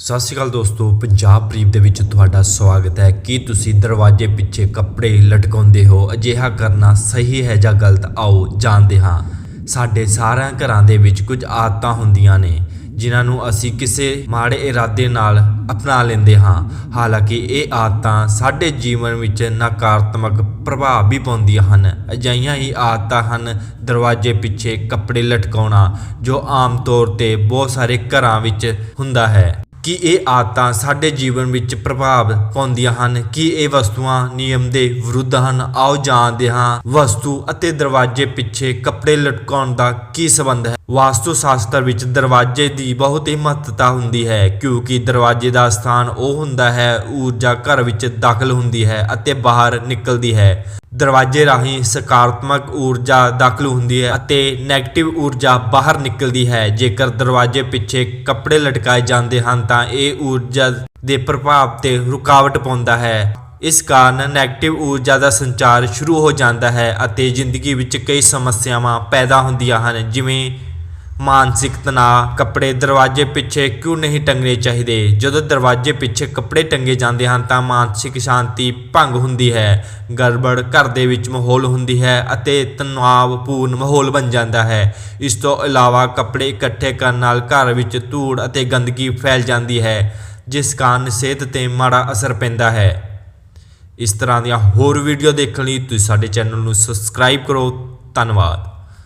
ਸਤਿ ਸ਼੍ਰੀ ਅਕਾਲ ਦੋਸਤੋ, ਪੰਜਾਬ ਬਰੀਫ ਦੇ ਵਿੱਚ ਤੁਹਾਡਾ ਸਵਾਗਤ ਹੈ। ਕੀ ਤੁਸੀਂ ਦਰਵਾਜ਼ੇ ਪਿੱਛੇ ਕੱਪੜੇ ਲਟਕਾਉਂਦੇ ਹੋ? ਅਜਿਹਾ ਕਰਨਾ ਸਹੀ ਹੈ ਜਾਂ ਗਲਤ? ਆਓ ਜਾਣਦੇ ਹਾਂ। ਸਾਡੇ ਸਾਰਿਆਂ ਘਰਾਂ ਦੇ ਵਿੱਚ ਕੁਝ ਆਦਤਾਂ ਹੁੰਦੀਆਂ ਨੇ, ਜਿਨ੍ਹਾਂ ਨੂੰ ਅਸੀਂ ਕਿਸੇ ਮਾੜੇ ਇਰਾਦੇ ਨਾਲ ਅਪਣਾ ਲੈਂਦੇ ਹਾਂ। ਹਾਲਾਂਕਿ ਇਹ ਆਦਤਾਂ ਸਾਡੇ ਜੀਵਨ ਵਿੱਚ ਨਕਾਰਾਤਮਕ ਪ੍ਰਭਾਵ ਵੀ ਪਾਉਂਦੀਆਂ ਹਨ। ਅਜਿਹੀਆਂ ਹੀ ਆਦਤਾਂ ਹਨ ਦਰਵਾਜ਼ੇ ਪਿੱਛੇ ਕੱਪੜੇ ਲਟਕਾਉਣਾ, ਜੋ ਆਮ ਤੌਰ ਤੇ ਬਹੁਤ ਸਾਰੇ ਘਰਾਂ ਵਿੱਚ ਹੁੰਦਾ ਹੈ। ਕੀ ਇਹ ਆਦਤਾਂ ਸਾਡੇ ਜੀਵਨ ਵਿੱਚ ਪ੍ਰਭਾਵ ਪਾਉਂਦੀਆਂ ਹਨ, ਕੀ ਇਹ ਵਸਤੂਆਂ ਨਿਯਮ ਦੇ ਵਿਰੁੱਧ ਹਨ। ਆਓ ਜਾਣਦੇ ਹਾਂ ਵਸਤੂ ਅਤੇ ਦਰਵਾਜ਼ੇ ਪਿੱਛੇ ਕੱਪੜੇ ਲਟਕਾਉਣ ਦਾ ਕੀ ਸੰਬੰਧ ਹੈ। ਵਾਸਤੂ ਸ਼ਾਸਤਰ ਵਿੱਚ ਦਰਵਾਜ਼ੇ ਦੀ ਬਹੁਤ ਹੀ ਮਹੱਤਤਾ ਹੁੰਦੀ ਹੈ, ਕਿਉਂਕਿ ਦਰਵਾਜ਼ੇ ਦਾ ਸਥਾਨ ਉਹ ਹੁੰਦਾ ਹੈ, ਊਰਜਾ ਘਰ ਵਿੱਚ ਦਾਖਲ ਹੁੰਦੀ ਹੈ ਅਤੇ ਬਾਹਰ ਨਿਕਲਦੀ ਹੈ। ਦਰਵਾਜ਼ੇ ਰਾਹੀਂ ਸਕਾਰਾਤਮਕ ਊਰਜਾ ਦਾਖਲ ਹੁੰਦੀ ਹੈ ਅਤੇ 네ਗੇਟਿਵ ਊਰਜਾ ਬਾਹਰ ਨਿਕਲਦੀ ਹੈ। ਜੇਕਰ ਦਰਵਾਜ਼ੇ ਪਿੱਛੇ ਕੱਪੜੇ ਲਟਕਾਏ ਜਾਂਦੇ ਹਨ ਤਾਂ ਇਹ ਊਰਜਾ ਦੇ ਪ੍ਰਭਾਵ ਤੇ ਰੁਕਾਵਟ ਪਾਉਂਦਾ ਹੈ। ਇਸ ਕਾਰਨ ਨੈਗੇਟਿਵ ਊਰਜਾ ਦਾ ਸੰਚਾਰ ਸ਼ੁਰੂ ਹੋ ਜਾਂਦਾ ਹੈ ਅਤੇ ਜ਼ਿੰਦਗੀ ਵਿੱਚ ਕਈ ਸਮੱਸਿਆਵਾਂ ਪੈਦਾ ਹੁੰਦੀਆਂ ਹਨ, ਜਿਵੇਂ ਮਾਨਸਿਕ ਤਣਾਅ, ਕੱਪੜੇ ਦਰਵਾਜ਼ੇ ਪਿੱਛੇ ਕਿਉਂ ਨਹੀਂ ਟੰਗਣੇ ਚਾਹੀਦੇ? ਜਦੋਂ ਦਰਵਾਜ਼ੇ ਪਿੱਛੇ ਕੱਪੜੇ ਟੰਗੇ ਜਾਂਦੇ ਹਨ ਤਾਂ ਮਾਨਸਿਕ ਸ਼ਾਂਤੀ ਭੰਗ ਹੁੰਦੀ ਹੈ। ਗੜਬੜ ਘਰ ਦੇ ਵਿੱਚ ਮਾਹੌਲ ਹੁੰਦੀ ਹੈ ਅਤੇ ਤਣਾਅਪੂਰਨ ਮਾਹੌਲ ਬਣ ਜਾਂਦਾ ਹੈ। ਇਸ ਤੋਂ ਇਲਾਵਾ ਕੱਪੜੇ ਇਕੱਠੇ ਕਰਨ ਨਾਲ ਘਰ ਵਿੱਚ ਧੂੜ ਅਤੇ ਗੰਦਗੀ ਫੈਲ ਜਾਂਦੀ ਹੈ, ਜਿਸ ਕਾਰਨ ਸਿਹਤ ਤੇ ਮਾੜਾ ਅਸਰ ਪੈਂਦਾ ਹੈ। ਇਸ ਤਰ੍ਹਾਂ ਦੀਆਂ ਹੋਰ ਵੀਡੀਓ ਦੇਖਣ ਲਈ ਤੁਸੀਂ ਸਾਡੇ ਚੈਨਲ ਨੂੰ ਸਬਸਕ੍ਰਾਈਬ ਕਰੋ। ਧੰਨਵਾਦ।